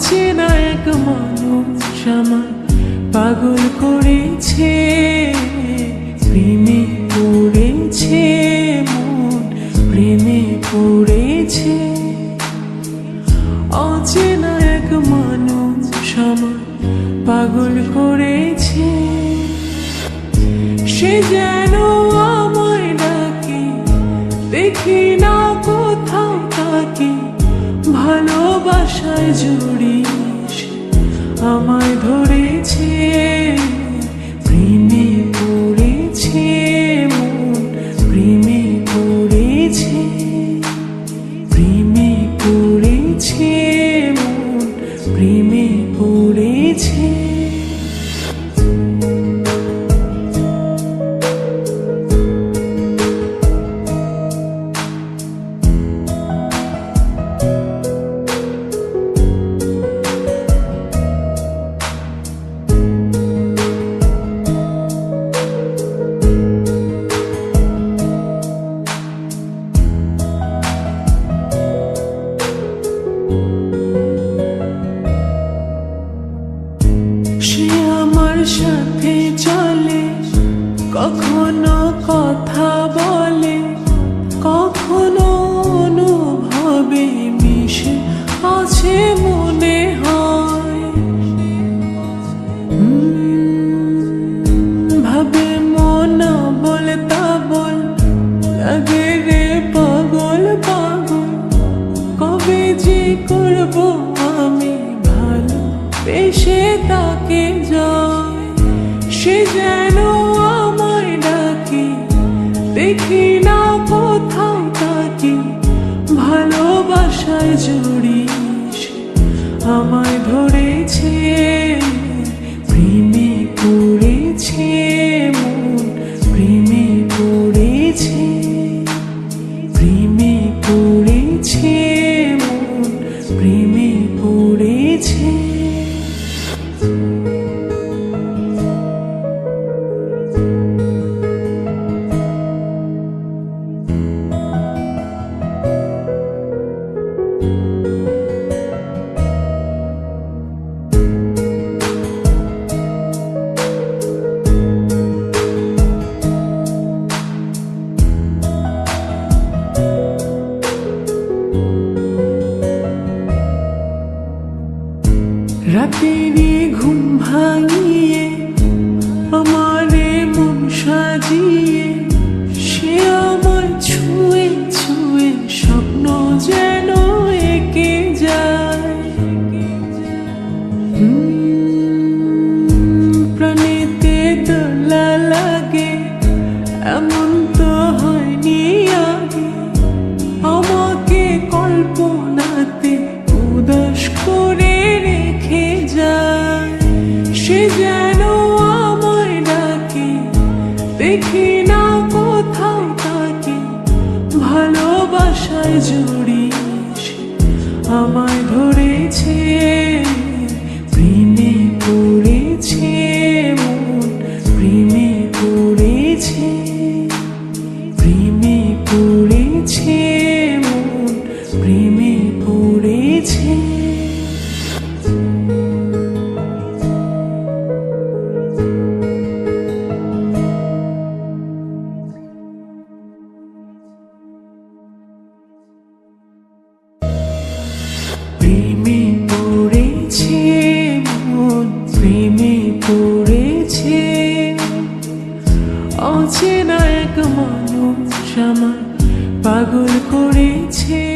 অচেনা এক মানুষ আমার? পাগল করেছে, প্রেমে পড়েছে, মন প্রেমে পড়েছে। অচেনা এক মানুষ আমার পাগল করেছে। সে যেন ভালোবাসায় জড়িস আমায় কখনো কথা বলে, কখনো অনুভবে মিশে, আছে মনে হয়। ভাবে রে পাগল, কবে যে করব আমি ভালো, বেশে তাকে যায়, সে যেন দেখি না কোথাও তাকে ভালোবাসায় জড়িস। আমায় রাতেরই ঘুম ভাঙিয়ে আমারে মন সাজিয়ে সে আমার ছুঁয়ে ছুঁয়ে স্বপ্ন যেন এঁকে যায়। হুম, জড়িস আমায় করেছে। অচেনা এক মানুষ আমার পাগল করেছে।